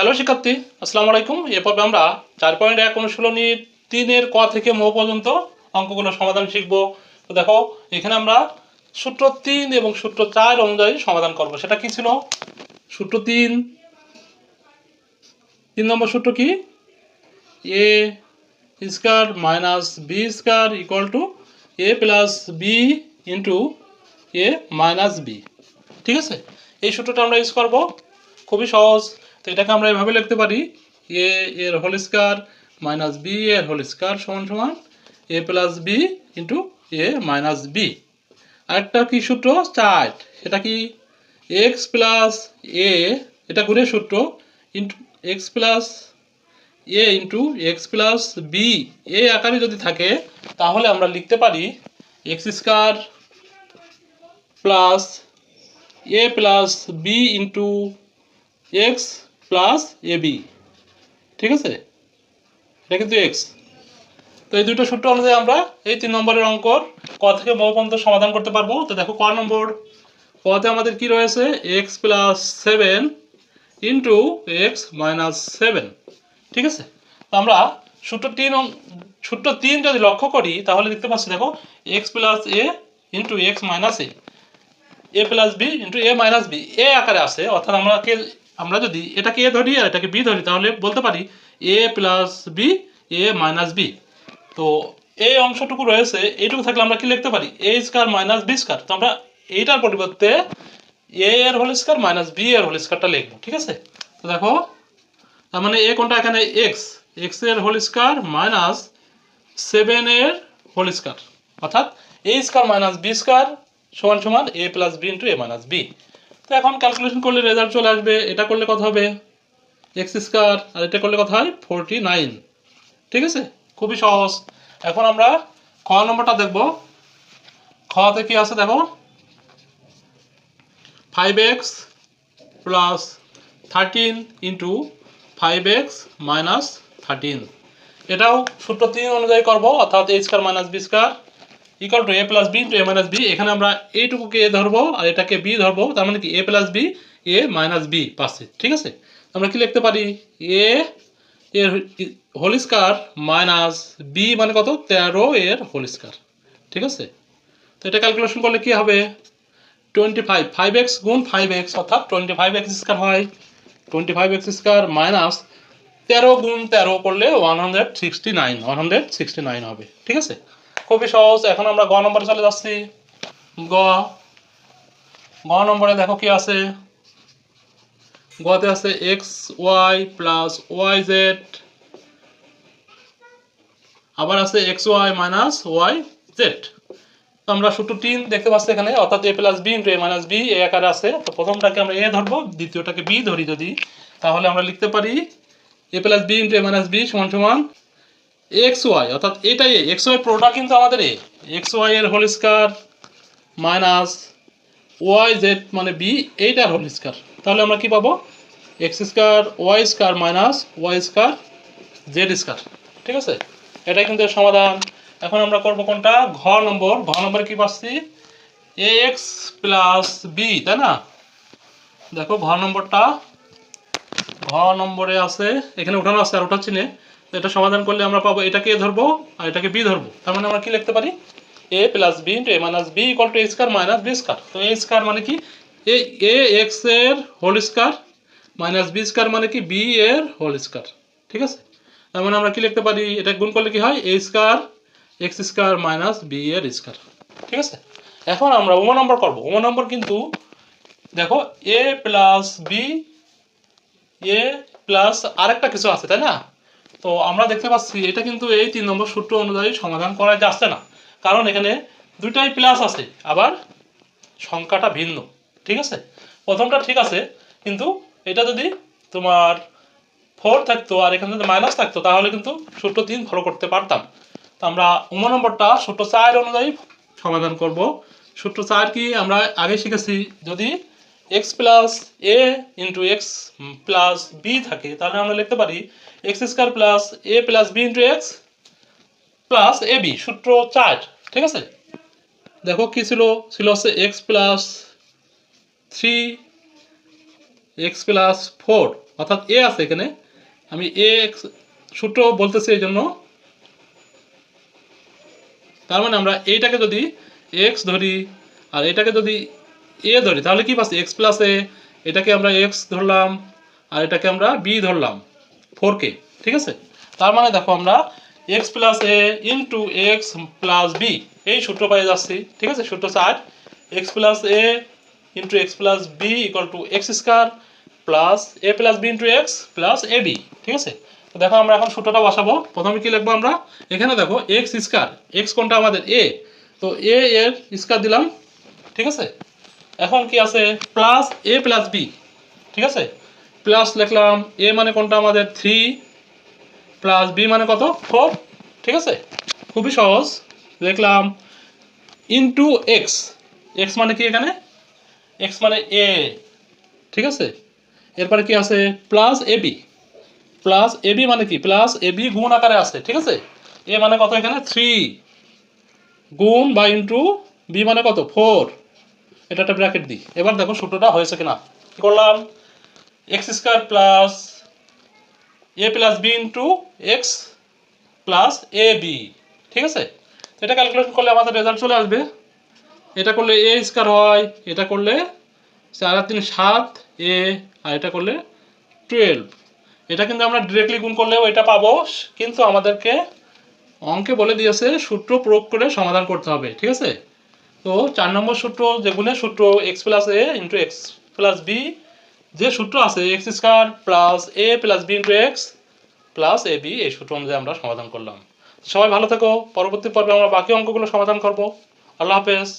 Hello শিক্ষার্থী, আসসালামু আলাইকুম। এ পর্বে আমরা চার পয়েন্ট এক অনুশীলনীর তিনের ক থেকে মো পর্যন্ত অঙ্কগুলো সমাধান শিখব। তো দেখো, এখানে আমরা সূত্র তিন এবং সূত্র চার অনুযায়ী সমাধান করব। সেটা কি ছিল? সূত্র তিন। তিন নম্বর সূত্র কি? A square minus B square equal to A plus B into A minus B ঠিক আছে? এই সূত্রটা আমরা ইউজ করব। খুবই সহজ। তো এটাকে আমরা এভাবে লিখতে পারি, এ, এর হোল স্কোয়ার মাইনাস বি এর হোল স্কোয়ার সমান সমান A plus B into A minus B আরেকটা কি সূত্র? চার্ট সেটা কি এক্স প্লাস এ এটা ঘুরে সূত্র into X plus A into X plus B এ আকারে যদি থাকে, তাহলে আমরা লিখতে পারি X square plus A plus B into X plus A B ঠিক আছে? এটা কিন্তু এক্স তো এই দুটো সূত্র অনুযায়ী আমরা এই তিন নম্বরের অঙ্কর ক থেকে ব পর্যন্ত সমাধান করতে পারব। তো দেখো, ক নম্বর কতে আমাদের কি রয়েছে? X plus seven into X minus seven ঠিক আছে? তো আমরা সূত্র তিন সূত্র তিন যদি লক্ষ্য করি, তাহলে দেখতে পাচ্ছি, দেখো X plus A into X minus A A plus B into A minus B এ আকারে আছে অর্থাৎ আমরা আমরা যদি এটাকে এ ধরি আর এটাকে বি ধরি, তাহলে বলতে পারি A plus B, A minus B. তো এই অংশটুকু রয়েছে, এইটুকু থাকলে আমরা কি লিখতে পারি? A square minus B square. তো আমরা এইটার পরিবর্তে এ এর হোল স্কোয়ার মাইনাস বি এর হোল স্কোয়ারটা লিখব, ঠিক আছে? তো দেখো, তার মানে এ কোনটা? এখানে এক্স এক্সের হোল স্কোয়ার মাইনাস সেভেন এর হোল স্কোয়ার। অর্থাৎ A square minus B square সমান সমান A plus B into A minus B. তো এখন ক্যালকুলেশন করলে রেজাল্ট চলে আসবে, এটা করলে কত হবে? এক্স স্কোয়ার আর এটা করলে কত হয়? ফোরটি নাইন ঠিক আছে? খুবই সহজ। এখন আমরা খ নম্বরটা দেখব। খতে কি আছে দেখো? Five X plus thirteen into five X minus thirteen এটাও সূত্র তিন অনুযায়ী করব, অর্থাৎ A square minus B square equal to A plus B into A minus B এখানে আমরা এইটুকুকে এ ধরবো আর এটাকে বি ধরবো, তার মানে কি A plus B A minus B পাচ্ছে, ঠিক আছে? আমরা কি লিখতে পারি? এ এর হোল স্কোয়ার মাইনাস বি মানে কত? তেরো এর হোল স্কোয়ার ঠিক আছে? তো এটা ক্যালকুলেশন করলে কি হবে? টোয়েন্টি ফাইভ ফাইভ এক্স গুণ ফাইভ এক্স অর্থাৎ টোয়েন্টি ফাইভ এক্স স্কোয়ার হয়। Twenty five X square minus তেরো গুণ তেরো করলে one hundred sixty nine one hundred sixty nine হবে, ঠিক আছে? খুবই সহজ। এখন আমরা গ নম্বরে চলে যাচ্ছি। গ। গ নম্বরে দেখো কি আছে? গতে আছে X Y plus Y Z আবার আছে X Y minus Y Z আমরা সূত্র তিন দেখতে পাচ্ছি এখানে, অর্থাৎ A plus B into A minus B এ আকারে আছে। তো প্রথমটাকে আমরা এ ধরবো, দ্বিতীয়টাকে বি ধরি যদি, তাহলে আমরা লিখতে পারি A plus B into A minus B সমান সমান এক্স ওয়াই অর্থাৎ এটাই এক্স ওয়াই প্রোডাক্ট কিন্তু আমাদের এ এক্স ওয়াই এর whole square minus Y Z মানে বি এইটার হোল স্কোয়ার তাহলে আমরা কি পাবো? X square Y square minus Y square Z square ঠিক আছে? এটাই কিন্তু সমাধান। এখন আমরা করব কোনটা? ঘ নম্বর। ঘ নম্বরে কি পাচ্ছি? এ এক্স প্লাস বি তাই না? দেখো, ঘ নম্বরটা। ঘ নম্বরে আছে, এখানে উঠানো আছে আর উঠাচ্ছি না। তো এটা সমাধান করলে আমরা পাবো এটাকে এ ধরবো আর এটাকে বি ধরবো। তার মানে আমরা কি লিখতে পারি? A plus B into A minus B equal to A square minus B square তো এ স্কোয়ার মানে কি? এ এ এক্সের whole square minus B square মানে কি? বি এর হোল স্কোয়ার ঠিক আছে? তার মানে আমরা কি লিখতে পারি? এটা গুণ করলে কি হয়? A square X square minus B এর স্কোয়ার ঠিক আছে? এখন আমরা ওমো নম্বর করব। ওমো নম্বর কিন্তু দেখো A plus B A plus আরেকটা কিছু আছে, তাই না? তো আমরা দেখতে পাচ্ছি এটা কিন্তু এই তিন নম্বর সূত্র অনুযায়ী সমাধান করা যাচ্ছে না। কারণ এখানে দুইটাই প্লাস আছে, আবার সংখ্যাটা ভিন্ন, ঠিক আছে? প্রথমটা ঠিক আছে, কিন্তু এটা যদি তোমার ফোর থাকতো আর এখানে যদি মাইনাস থাকতো, তাহলে কিন্তু সূত্র তিন ফলো করতে পারতাম। তো আমরা উম নম্বরটা সূত্র চার অনুযায়ী সমাধান করব। সূত্র চার কি আমরা আগে শিখেছি, যদি X plus A into X plus B থাকে, তাহলে আমরা লিখতে পারি X square plus A plus B into X plus A B সূত্র চার, ঠিক আছে? দেখো কি ছিল? ছিল হচ্ছে X plus three X plus four অর্থাৎ এ আছে এখানে। আমি এ এক্স সূত্র বলতেছি এই জন্য। তার মানে আমরা এইটাকে যদি এক্স ধরি, আর এটাকে যদি এ ধরি, তাহলে কি পাচ্ছি? এক্স প্লাস এ এটাকে আমরা এক্স ধরলাম, আর এটাকে আমরা বি ধরলাম ফোর কে ঠিক আছে? তার মানে দেখো আমরা X plus A into X plus B এই সূত্র পেয়ে যাচ্ছি, ঠিক আছে? সূত্র চার X plus A into X plus B equal to X square plus A plus B into X plus A B ঠিক আছে? তো দেখো আমরা এখন সূত্রটা বসাবো। প্রথমে কি লিখব আমরা? এখানে দেখো এক্স স্কোয়ার এক্স কোনটা আমাদের? এ তো এ এর স্কোয়ার দিলাম, ঠিক আছে? এখন কি আছে? প্লাস এ প্লাস বি ঠিক আছে? প্লাস লিখলাম এ মানে কোনটা আমাদের? থ্রি প্লাস বি মানে কত? ফোর ঠিক আছে? খুবই সহজ। লিখলাম ইন্টু এক্স এক্স মানে কি এখানে? এক্স মানে এ ঠিক আছে? এরপরে কি আছে? Plus A B plus A B মানে কি? প্লাস এ বি গুণ আকারে আছে, ঠিক আছে? এ মানে কত এখানে? থ্রি গুণ বা ইন্টু বি মানে কত? ফোর এটা একটা ব্র্যাকেট দিই। এবার দেখো সূত্রটা হয়েছে কিনা। কি করলাম? X square plus A plus B into X plus A B ঠিক আছে? এটা ক্যালকুলেশন করলে আমাদের রেজাল্ট চলে আসবে। এটা করলে এ স্কোয়ার হয়, এটা করলে চার আর তিন সাত এ আর এটা করলে টুয়েলভ এটা কিন্তু আমরা ডিরেক্টলি গুণ করলেও এটা পাবো, কিন্তু আমাদেরকে অঙ্কে বলে দিয়েছে, সূত্র প্রয়োগ করে সমাধান করতে হবে। ঠিক আছে? তো চার নম্বর সূত্র যে গুণের সূত্র X plus A into X plus B যে সূত্র আছে X square plus A plus B into X plus A B এই সূত্র অনুযায়ী আমরা সমাধান করলাম। সবাই ভালো থেকো, পরবর্তী পর্বে আমরা বাকি অঙ্কগুলো সমাধান করব। আল্লাহ হাফেজ।